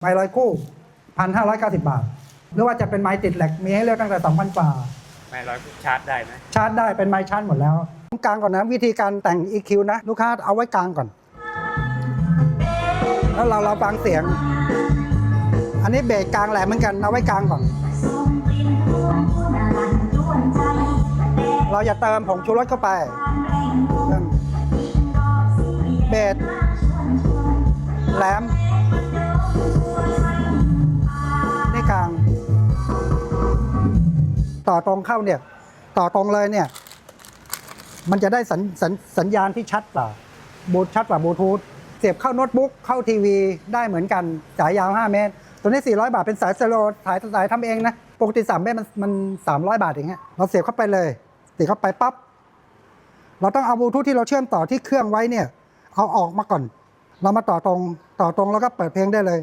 ไมค์ร้อยคู่พันห้าร้อยเก้าสิบบาท หรือว่าจะเป็นไม้ติดแหลกมีให้เลือกตั้งแต่สองพันกว่า ไม่ร้อยชาร์จได้ไหมชาร์จได้เป็นไม้ชาร์จหมดแล้วตรงกลางก่อนนะวิธีการแต่ง EQ นะ ลูกค้าเอาไว้กลางก่อน แล้วเราเราฟังเสียง อันนี้เบสกลางแหลมเหมือนกันเอาไว้กลางก่อน เราจะเติมผงชูรสเข้าไปเริ่มเบสแหลมนี่กลาง ต่อตรงเข้าเนี่ย ต่อตรงเลยเนี่ย มันจะได้สัญสัญสัญญาณที่ชัดกว่าบูทชัดกว่าบลูทูธเสียบเข้าโน้ตบุ๊กเข้าทีวีได้เหมือนกันสายยาว 5 เมตร ตัวนี้ 400 บาทเป็นสายสโลว์สายสายทำเองนะปกติ 3 เมตรมันมัน300 บาทอย่างเงี้ยเราเสียบเข้าไปเลยเสียบเข้าไปปั๊บเราต้องเอาบลูทูธที่เราเชื่อมต่อที่เครื่องไว้เนี่ย เอาออกมาก่อน เรามาต่อตรงต่อตรงแล้วก็เปิดเพลงได้เลย